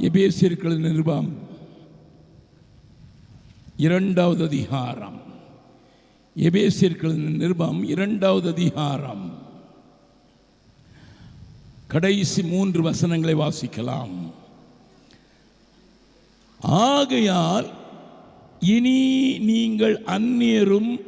எபேசியர்கள் நிருபம். இரண்டாவது அதிகாரம். எபேசியர்கள் நிருபம் இரண்டாவது அதிகாரம். கடைசி மூன்று வசனங்களை வாசிக்கலாம். ஆகையால் இனி நீங்கள் அந்நியரும்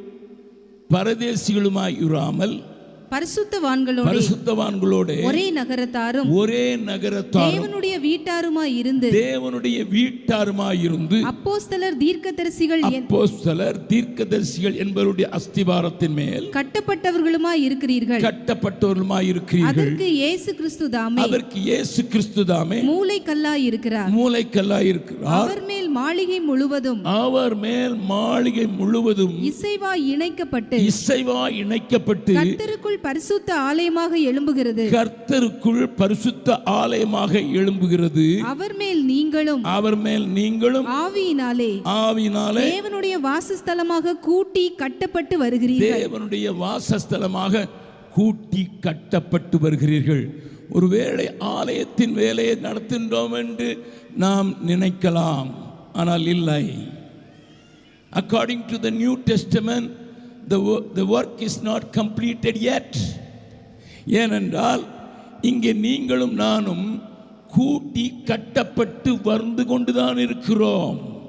பரதேசிகளுமாய் இராமல் பரிசுத்தவான்களோட பரிசுத்தவான்களோட ஒரே நகரத்தாரும் ஒரே நகரத்தாரும் தேவனுடைய வீட்டாருமாய் இருந்து தேவனுடைய வீட்டாருமாயிருந்து அப்போஸ்தலர் தீர்க்கதரிசிகள் அப்போஸ்தலர் தீர்க்கதரிசிகள் என்பவருடைய அஸ்திபாரத்தின் மேல் கட்டப்பட்டவர்களுமாய் இருக்கிறீர்கள் கட்டப்பட்டவர்களுமாய் இருக்கிறீர்கள் அதற்கு இயேசு கிறிஸ்து தாமே. அதற்கு இயேசு கிறிஸ்து தாமே. மூளைக்கல்லாய் இருக்கிறார் மூளைக்கல்லாய் இருக்கிறார் அவர் மேல் மாளிகை முழுவதும் அவர் மேல் மாளிகை முழுவதும் இசைவாய் இணைக்கப்பட்டு இசைவாய் இணைக்கப்பட்டு கர்த்தருக்குள் பரிசுத்த ஆலயமாக எழும்புகிறது. கர்த்தருக்குள் பரிசுத்த ஆலயமாக எழும்புகிறது. அவர் மேல் நீங்களும். அவர் மேல் நீங்களும். ஆவியினாலே. ஆவினாலே தேவனுடைய வாசஸ்தலமாக கூட்டி கட்டப்பட்டு வருகிறீர்கள். தேவனுடைய வாசஸ்தலமாக கூட்டி கட்டப்பட்டு வருகிறீர்கள். ஒருவேளை ஆலயத்தின் வேலையை நடத்துகின்றோம் என்று நாம் நினைக்கலாம். ஆனால் இல்லை. According to the New Testament the wo- the work is not completed yet. ஏனென்றால் இங்கே நீங்களும் நானும் கூட்டி கட்டப்பட்டு வந்து கொண்டுதான் இருக்கிறோம்.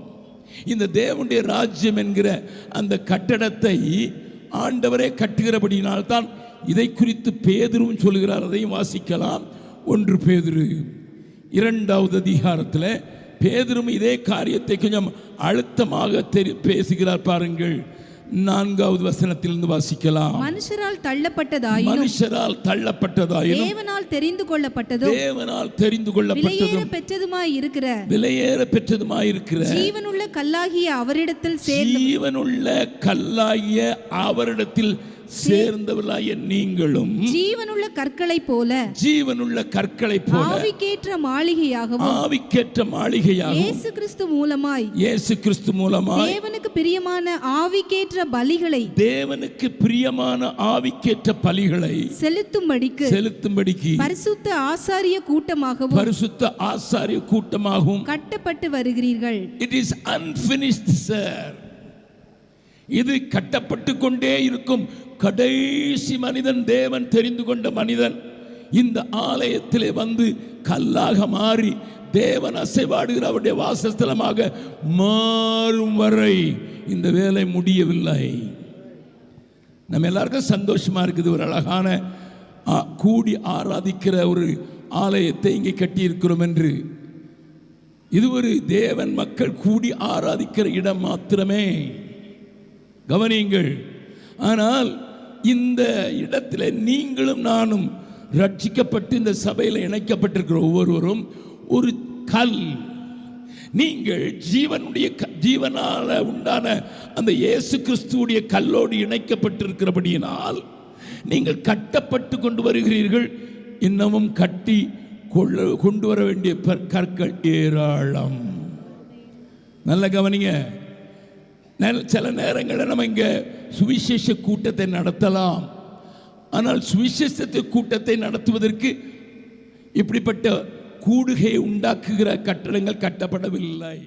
இந்த தேவனுடைய ராஜ்யம் என்கிற அந்த கட்டடத்தை ஆண்டவரே கட்டுகிறபடியினால்தான் இதை குறித்து பேதுருவும் சொல்கிறார் அதையும் வாசிக்கலாம். ஒன்று பேதுரு இரண்டாவது அதிகாரத்தில் பேதுரும் இதே காரியத்தை கொஞ்சம் அழுத்தமாக தெரி பேசுகிறார் பாருங்கள். நான்காவது வசனத்திலிருந்து வாசிக்கலாம். மனுஷரால் தள்ளப்பட்டதாயினும் மனுஷரால் தள்ளப்பட்டதாயினும் தேவனால் தெரிந்து கொள்ளப்பட்டதும் தேவனால் தெரிந்து கொள்ளப்பட்டதும் விலையேற பெற்றதுமாய் இருக்கிற விலையேற பெற்றதுமாயிருக்கிற ஜீவனுள்ள கல்லாகிய அவரிடத்தில் சேர் ஜீவனுள்ள கல்லாகிய அவரிடத்தில் சேர்ந்தவர்களாய நீங்களும் ஜீவனுள்ள கற்களை போல ஜீவனுள்ள கற்களை போல ஆவிக்கேற்ற மாளிகையாகவும் ஆவிக்கேற்ற மாளிகையாக இயேசு கிறிஸ்து மூலமாய் இயேசு கிறிஸ்து மூலமாய் தேவனுக்கு பிரியமான ஆவிக்கேற்ற பலிகளை தேவனுக்கு பிரியமான ஆவிக்கேற்ற பலிகளை செலுத்தும்படிக்கு செலுத்தும்படிக்கு பரிசுத்த ஆசாரிய கூட்டமாகவும் பரிசுத்த ஆசாரிய கூட்டமாகவும் கட்டப்பட்டு வருகிறீர்கள். இட் இஸ் அன்பினிஷ்ட் சார் இது கட்டப்பட்டு கொண்டே இருக்கும் கடைசி மனிதன் தேவன் தெரிந்து கொண்ட மனிதன் இந்த ஆலயத்திலே வந்து கல்லாக மாறி தேவன் அசைவாடுகிற அவருடைய வாசஸ்தலமாக மாறும் வரை இந்த வேலை முடியவில்லை. நம்ம எல்லாருக்கும் சந்தோஷமா இருக்குது ஒரு அழகான ஆ, கூடி ஆராதிக்கிற ஒரு ஆலயத்தை இங்கே கட்டியிருக்கிறோம் என்று. இது ஒரு தேவன் மக்கள் கூடி ஆராதிக்கிற இடம் மாத்திரமே. கவனியுங்கள். ஆனால் இந்த இடத்துல நீங்களும் நானும் ரட்சிக்கப்பட்டு இந்த சபையில் இணைக்கப்பட்டிருக்கிற ஒவ்வொருவரும் ஒரு கல். நீங்கள் ஜீவனுடைய க- ஜீவனால உண்டான அந்த இயேசு கிறிஸ்துவுடைய கல்லோடு இணைக்கப்பட்டிருக்கிறபடியினால் நீங்கள் கட்டப்பட்டு கொண்டு வருகிறீர்கள். இன்னமும் கட்டி கொள்ள கொண்டு வர வேண்டிய கற்கள் ஏராளம். நல்ல கவனிங்க. சில நேரங்களில் நம்ம இங்கே சுவிசேஷ கூட்டத்தை நடத்தலாம். ஆனால் சுவிசேஷத்தை கூட்டத்தை நடத்துவதற்கு இப்படிப்பட்ட கூடுகையை உண்டாக்குகிற கட்டடங்கள் கட்டப்படவில்லை.